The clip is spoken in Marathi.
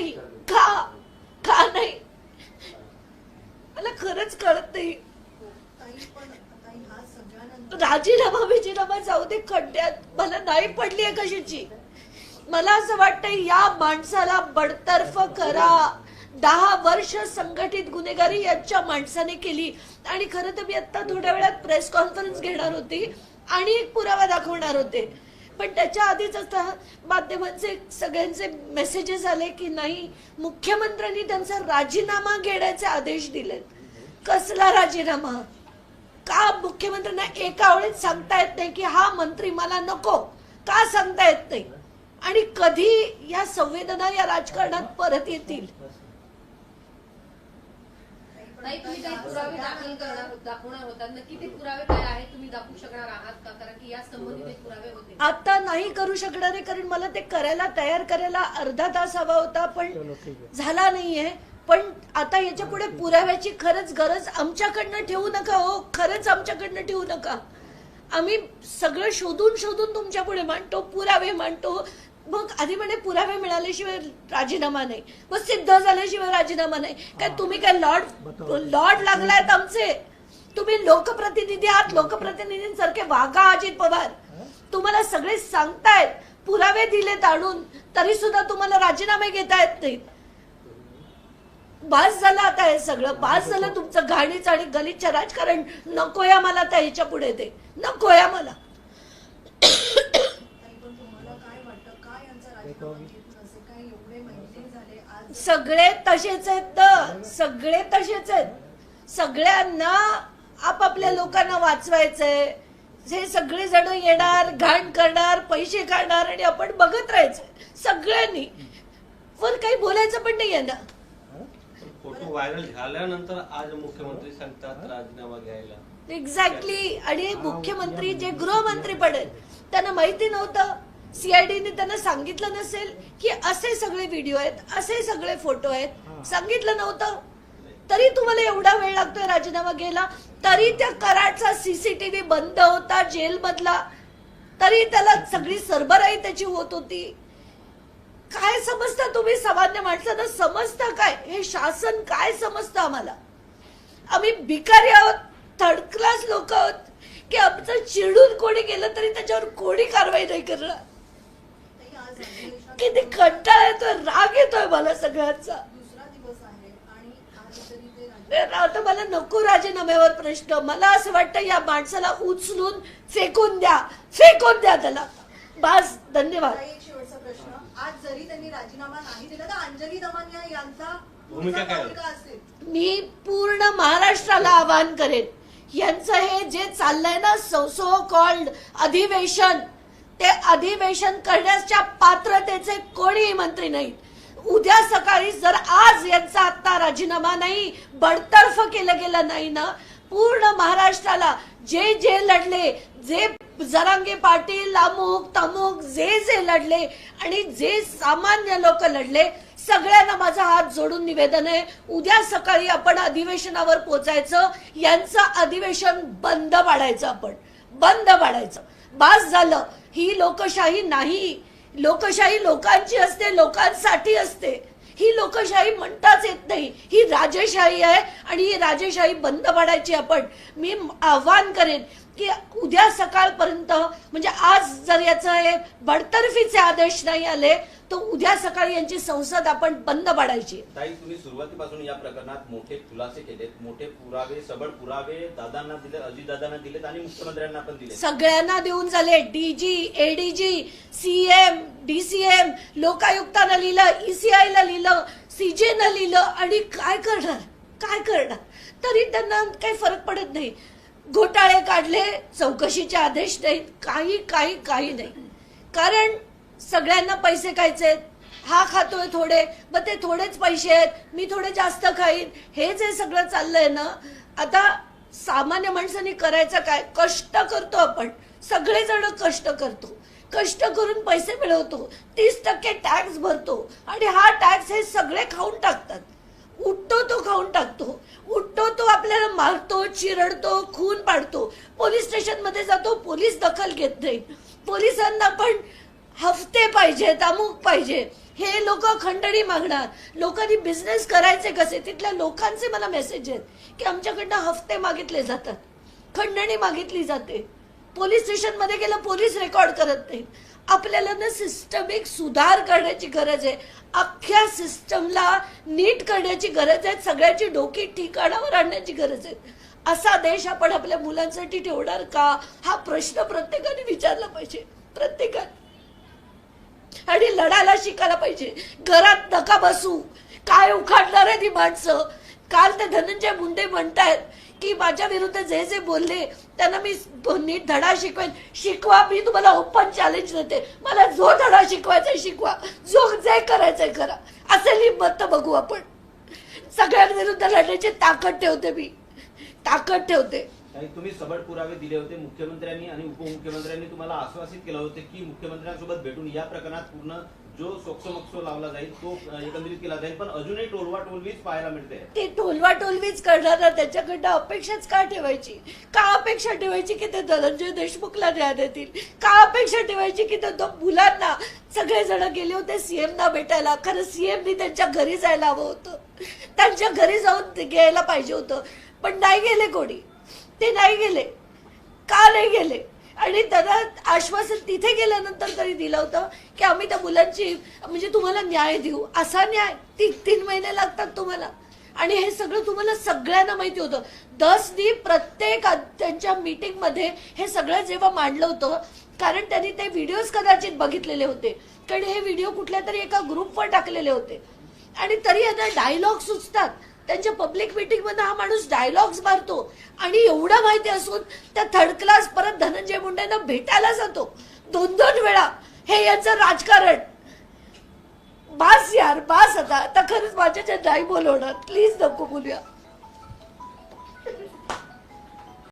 नाही. का? का नाही? मला खरंच कळत नाही. राजीनामा बिजीनामा जाऊ दे खड्ड्यात. मला नाही पडली आहे कशाची? मला असं वाटतंय या माणसाला बडतर्फ करा. दहा वर्ष संघटित गुन्हेगारी यांच्या माणसाने केली. आणि खरं तर मी आता थोड्या वेळात प्रेस कॉन्फरन्स घेणार होती आणि एक पुरावा दाखवणार होते. पण त्याच्या आधीच आता माध्यमांचे सगळ्यांचे मेसेजेस आले की नाही मुख्यमंत्र्यांनी त्यांचा राजीनामा घेण्याचे आदेश दिलेत कसला राजीनामा? का मुख्यमंत्र्यांना एका वेळेत सांगता येत नाही की हा मंत्री मला नको? का सांगता येत नाही? आणि कधी या संवेदना या राजकारणात परत येतील? ताई तुम्ही काही पुरावे दाखल करणार होत- दाखवणार होता नक्की ते पुरावे काय आहेत तुम्ही दाखवू शकणार आहात का? कारण की या संबंधित पुरावे होते. आता नाही करू शकणार आहे कारण मला ते करायला तयार करायला अर्धा तास हवा होता पण झाला नाहीये. पण आता याच्यापुढे पुराव्याची खरंच गरज आमच्याकडनं ठेवू नका हो. खरंच आमच्याकडनं ठेवू नका. आम्ही सगळं शोधून शोधून तुमच्यापुढे मांडतो पुरावे मांडतो. मग आधी म्हणे पुरावे मिळाल्याशिवाय राजीनामा नाही. मग सिद्ध झाल्याशिवाय राजीनामा नाही. काय तुम्ही काय लॉर्ड लॉर्ड लागलायत आमचे. तुम्ही लोकप्रतिनिधी आहात. लोकप्रतिनिधींसारखे वागा अजित पवार. तुम्हाला सगळे सांगतायत. पुरावे दिलेत आणून. तरी सुद्धा तुम्हाला राजीनामे घेता येत नाहीत. बास झालं आता हे सगळं. बास झालं तुमचं घाणीच आणि गलिच्छ राजकारण. नकोय मला त्या ह्याच्या पुढे ते. नकोय मला ताई पण तुम्हाला काय वाटतं काय यांचा राजीनामा घेत नसे काय एवढे महिने झाले आज सगळे तसेच आहेत ना सगळे तसेच आहेत. सगळ्यांना आपापल्या लोकांना वाचवायचंय. हे सगळे जण येणार घाण करणार पैसे काढणार आणि आपण बघत राहायचं सगळ्यांनी. पण काही बोलायचं पण नाही आहे ना. फोटो व्हायरल झाल्यानंतर आज मुख्यमंत्री सांगतात राजीनामा घ्यायला. एक्झॅक्टली आणि मुख्यमंत्री जे गृहमंत्री पडेल त्यांना माहिती नव्हतं. सीआयडीने त्यांना सांगितलं नसेल की असे सगळे व्हिडिओ आहेत असे सगळे फोटो आहेत. सांगितलं नव्हतं. तरी तुम्हाला एवढा वेळ लागतोय राजीनामा घ्यायला? तरी त्या कराडचा सीसीटीव्ही बंद होता जेल मधला तरी त्याला सगळी सरबराई त्याची होत होती. काय समजता तुम्ही? सामान्य माणसांना समजता काय? हे शासन काय समजतं आम्हाला? आम्ही भिकारी आहोत थर्ड क्लास लोक आहोत की आमचं चिडून कोणी गेलं तरी त्याच्यावर कोणी कारवाई नाही करणार? किती कंटाळा येतोय राग येतोय मला सगळ्यांचा. दुसरा दिवस आहे आणि आज तरी ते राजी- ते आता मला नको राजीनाम्यावर प्रश्न. मला असं वाटतं या माणसाला उचलून फेकून द्या. फेकून द्या त्याला. बस धन्यवाद. ताई, एक शेवटचा प्रश्न. आज जरी त्यांनी राजीनामा नाही दिला तर अंजली दमानिया यांचा भूमिका पुढचा काय? पाऊल काय असेल. मी पूर्ण महाराष्ट्राला आवाहन करेन. यांचं हे जे चाललंय ना सो कॉल्ड अधिवेशन ते अधिवेशन करण्याच्या पात्रतेचे कोणीही मंत्री नाहीत. उद्या सकाळी जर आज यांचा आता राजीनामा नाही बडतर्फ केलं गेलं नाही ना पूर्ण महाराष्ट्राला जे जे लढले जे जरांगे पाटील अमुक तमुक जे जे लढले आणि जे सामान्य लोक लढले सगळ्यांना माझा हात जोडून निवेदन आहे. उद्या सकाळी आपण अधिवेशनावर पोचायचं यांचं अधिवेशन बंद पाडायचं आपण. बंद पाडायचं. बास झालं. ही लोकशाही नाही. लोकशाही लोकांची असते लोकांसाठी असते. ही लोकशाही म्हणताच येत नाही. ही राजेशाही आहे आणि ही राजेशाही बंद पाडायची आपण. मी आव्हान करेन. की उद्या सकाळपर्यंत म्हणजे आज जर याचं हे बडतर्फीचे आदेश नाही आले तर उद्या सकाळी यांची संसद आपण बंद पाडायची. ताई तुम्ही सुरुवातीपासून या प्रकरणात मोठे खुलासे केलेत. मोठे पुरावे सबळ पुरावे दादांना दिले अजितदादांना दिलेत आणि मुख्यमंत्र्यांना पण दिले सगळ्यांना देऊन झाले. डीजी एडीजी सीएम डीसीएम लोकायुक्तानं लिहिलं ईसीआयला लिहिलं सीजेनं लिहिलं आणि काय करणार? काय करणार? तरी त्यांना काही फरक पडत नाही. घोटाळे काढले चौकशीचे आदेश नाहीत काही काही काही नाही. कारण सगळ्यांना पैसे खायचे हा खातोय थोडे मग ते थोडेच पैसे आहेत मी थोडे जास्त खाईन. हे जे सगळं चाललंय ना आता सामान्य माणसाने करायचं काय? कष्ट करतो आपण. सगळेजण कष्ट करतो. कष्ट करून पैसे मिळवतो. तीस टक्के टॅक्स भरतो. आणि हा टॅक्स हे सगळे खाऊन टाकतात. उठतो तो खाऊन टाकतो. उठतो तो आपल्याला मारतो चिरडतो खून पाडतो. पोलीस स्टेशनमध्ये जातो पोलीस दखल घेत नाही पोलिसांना पण हफ्ते पाहिजेत अमुक पाहिजे. हे लोक खंडणी मागणार. लोकांनी बिझनेस करायचे कसे? तिथल्या लोकांचे मला मेसेज आहेत की आमच्याकडनं हफ्ते मागितले जातात. खंडणी मागितली जाते. पोलीस स्टेशनमध्ये गेलं पोलीस रेकॉर्ड करत नाहीत. आपल्याला ना सिस्टमिक सुधार करण्याची गरज आहे. अख्ख्या सिस्टमला नीट करण्याची गरज आहे. सगळ्याची डोकी ठिकाणावर आणण्याची गरज आहे. असा देश आपण आपल्या मुलांसाठी ठेवणार का? हा प्रश्न प्रत्येकाने विचारला पाहिजे. प्रत्येकाने. आणि लढायला शिकायला पाहिजे. घरात नका बसू. काय उखाडणार आहे ती माणसं? काल ते धनंजय मुंडे म्हणतायत की माझ्या विरुद्ध जे जे बोलले त्यांना मी नीट धडा शिकवेन. शिकवा मी तुम्हाला ओपन चॅलेंज देते. मला जो धडा शिकवायचा शिकवा. जो जे करायचंय करा. असेल ही मत बघू आपण. सगळ्यांविरुद्ध लढण्याची ताकद ठेवते मी. ताकद ठेवते. तुम्ही सबळ पुरावे दिले होते मुख्यमंत्र्यांनी आणि उपमुख्यमंत्र्यांनी तुम्हाला आश्वासित केलं होतं की मुख्यमंत्र्यांसोबत भेटून या प्रकरणात पूर्ण जो सोक्सोमोक्सो लावला जाईल तो एकंदरीत केला जाईल पण अजूनही टोलवा टोलवीच पाहायला मिळते. ते टोलवा टोलवीच करणार त्याच्याकडनं अपेक्षाच का ठेवायची? का अपेक्षा ठेवायची की ते धनंजय देशमुखला न्याय देतील? का अपेक्षा ठेवायची की ते दोन मुलांना सगळे जण गेले होते सीएम ना भेटायला? खरं सीएमनी त्यांच्या घरी जायला हवं होतं. त्यांच्या घरी जाऊन घ्यायला पाहिजे होतं. पण नाही गेले कोणी. ते नाही गेले. का नाही गेले? आणि त्यांना आश्वासन तिथे गेल्यानंतर तरी दिलं होतं की आम्ही त्या मुलांची म्हणजे तुम्हाला न्याय देऊ. असा न्याय ती तीन महिने लागतात तुम्हाला. आणि हे सगळं तुम्हाला सगळ्यांना माहिती होतं. दसनी प्रत्येक त्यांच्या मीटिंगमध्ये हे सगळं जेव्हा मांडलं होतं कारण त्यांनी ते व्हिडिओज कदाचित बघितलेले होते. कारण हे व्हिडिओ कुठल्या तरी एका ग्रुपवर टाकलेले होते. आणि तरी यांना डायलॉग सुचतात. त्यांच्या पब्लिक मिटिंगमध्ये हा माणूस डायलॉग्स मारतो. आणि एवढं माहिती असून त्या थर्ड क्लास परत धनंजय मुंडेंना भेटायला जातो. दोन दोन वेळा. हे याचं राजकारण. बास यार बास आता. आता खरंच माझ्याच्या नाही बोलवणार. प्लीज नको बोलूया.